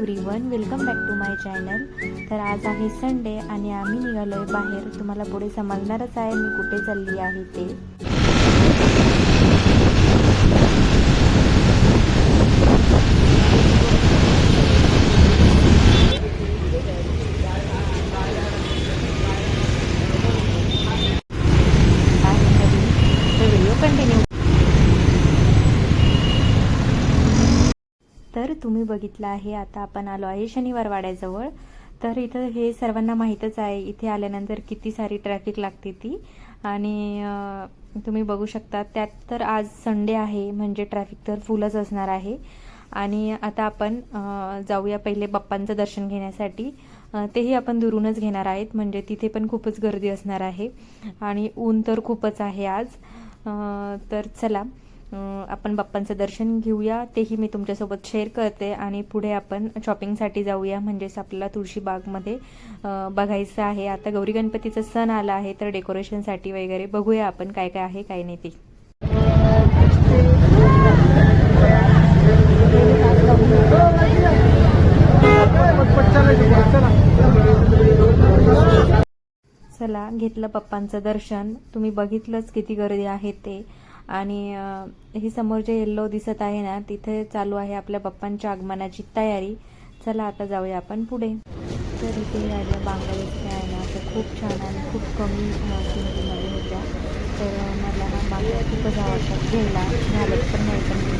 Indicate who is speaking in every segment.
Speaker 1: Everyone welcome back to my channel तर आज आहे संडे आणि आम्ही निघालो आहे बाहेर. तुम्हाला पुढे समजणारच आहे मी कुठे चालली आहे ते आहे घरी. तर व्हिडिओ कंटिन्यू तर तुम्ही बघितलं आहे आता आपण आलो आहे शनिवार वाड्याजवळ तर इथं हे सर्वांना माहीतच आहे इथे आल्यानंतर किती सारी ट्रॅफिक लागते ती. आणि तुम्ही बघू शकता त्यात तर आज संडे आहे म्हणजे ट्रॅफिक तर फुलच असणार आहे. आणि आता आपण जाऊया पहिले बाप्पांचं दर्शन घेण्यासाठी. तेही आपण दुरूनच घेणार आहेत म्हणजे तिथे पण खूपच गर्दी असणार आहे. आणि ऊन तर खूपच आहे आज. तर चला. आपण बाप्पांचं दर्शन घेऊया तेही मी तुमच्यासोबत शेअर करते आणि पुढे आपण शॉपिंगसाठी जाऊया म्हणजेच आपल्याला तुळशीबागमध्ये बघायचं आहे. आता गौरी गणपतीचा सण आला आहे तर डेकोरेशनसाठी वगैरे बघूया आपण काय काय आहे काय नाही ते. चला घेतलं पप्पांचं दर्शन. तुम्ही बघितलंच किती गर्दी आहे ते. आणि हे समोर जे येल्लो दिसत आहे ना तिथे चालू आहे आपल्या पप्पांच्या आगमनाची तयारी. चला आता जाऊया आपण पुढे. तर इथे या ज्या बांगड्या दिसल्या आहे ना त्या खूप छान आणि खूप कमी किमतीमध्ये होत्या. तर मला ना बांगड्या खूपच आवडतात. घ्यायला. घालत पण नाही पण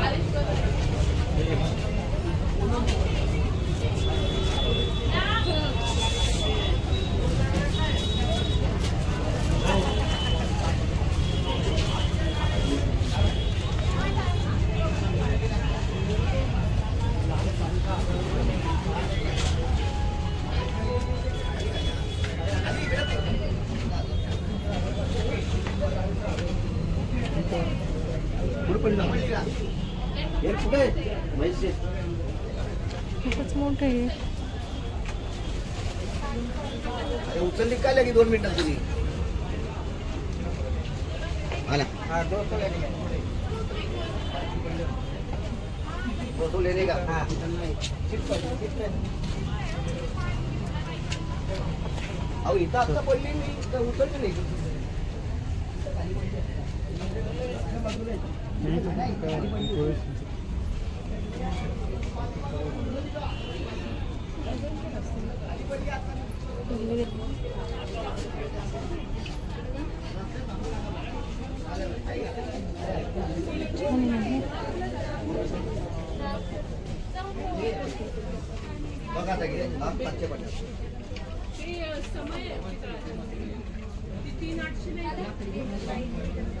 Speaker 1: खूपच मोठं
Speaker 2: उचलली काय लगी दोन मिनिटात तुम्ही. आला. लेने का? अहो इथं आता पडली मी. उचलली नाही.
Speaker 3: तीन आठशे नाही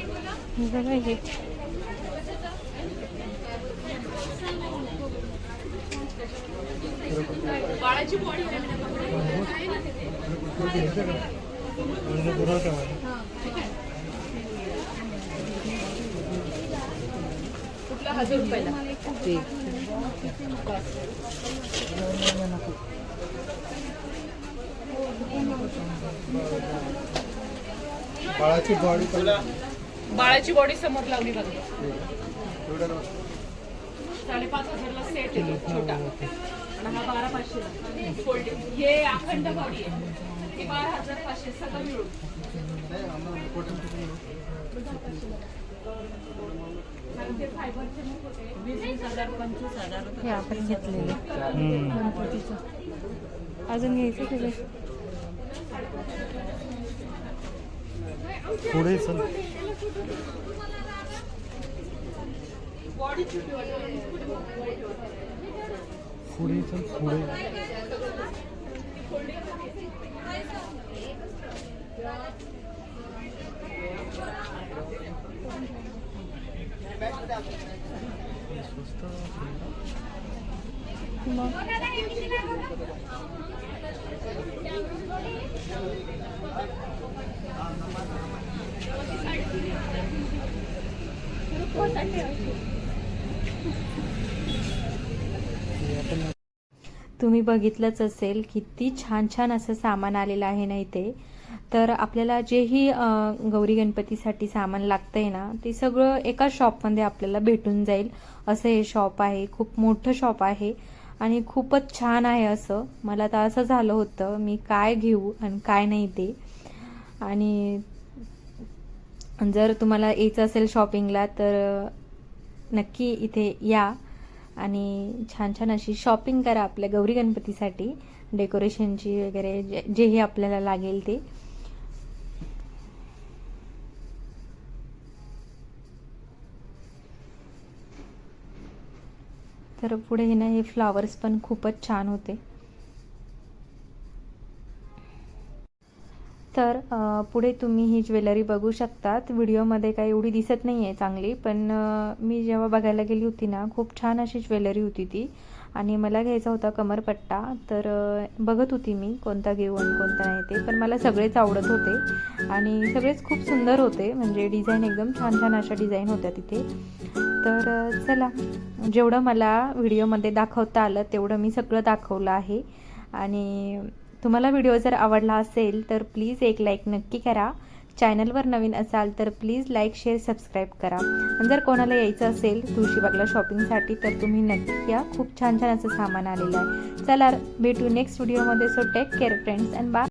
Speaker 1: बघा हे
Speaker 3: बाळाची बॉडी आहे ना तिथे. हा, ठीक आहे. कुठला हजार रुपयाला
Speaker 4: बाळाची बॉडी
Speaker 3: बाळाची बॉडी समोर लावली बघा. साडेपाच हजारला सेट येतो छोटा. आणि हा बारा पाचशे फोल्डिंग हे अखंड बॉडी आहे. हे बारा हजार पाचशे सगळं मिळून
Speaker 1: हे आपण घेतलेले. अजून घ्यायचं
Speaker 4: पुढे चल. पुढे चल पुढे.
Speaker 1: तुम्ही बघितलंच असेल किती छान छान असं सामान आलेलं आहे ना इथे. तर आपल्याला जेही गौरी गणपतीसाठी सामान लागतंय ना ते सगळं एका शॉपमध्ये आपल्याला भेटून जाईल. असं हे शॉप आहे खूप मोठं शॉप आहे आणि खूपच छान आहे असं. मला तर असं झालं होतं मी काय घेऊ आणि काय नाही ते. आणि जर तुम्हाला यायचं असेल शॉपिंगला तर नक्की इथे या. आणि छान छान अशी शॉपिंग करा आपल्या गौरी गणपतीसाठी डेकोरेशनची वगैरे जे जेही आपल्याला लागेल ते. तर पुढे हे ना हे फ्लावर्स पण खूपच छान होते. तर पुढे तुम्ही ही ज्वेलरी बघू शकतात. व्हिडिओमध्ये काही एवढी दिसत नाही आहे चांगली पण मी जेव्हा बघायला गेली होती ना खूप छान अशी ज्वेलरी होती ती. आणि मला घ्यायचा होता कमरपट्टा तर बघत होती मी कोणता घेऊ आणि कोणता नाही ते पण मला सगळेच आवडत होते. आणि सगळेच खूप सुंदर होते म्हणजे डिझाईन एकदम छान छान अशा डिझाईन होत्या तिथे. तर चला जेवढं मला व्हिडिओमध्ये दाखवता आलं तेवढं मी सगळं दाखवलं आहे. आणि तुम्हाला व्हिडिओ जर आवडला असेल तर प्लीज एक लाईक नक्की करा. चॅनलवर नवीन असाल तर प्लीज लाईक शेअर सबस्क्राईब करा. आणि जर कोणाला यायचं असेल तुळशीबागला शॉपिंगसाठी तर तुम्ही नक्की या. खूप छान छान असं सामान आलेलं आहे. चला भेटू नेक्स्ट व्हिडिओमध्ये so take care friends and bye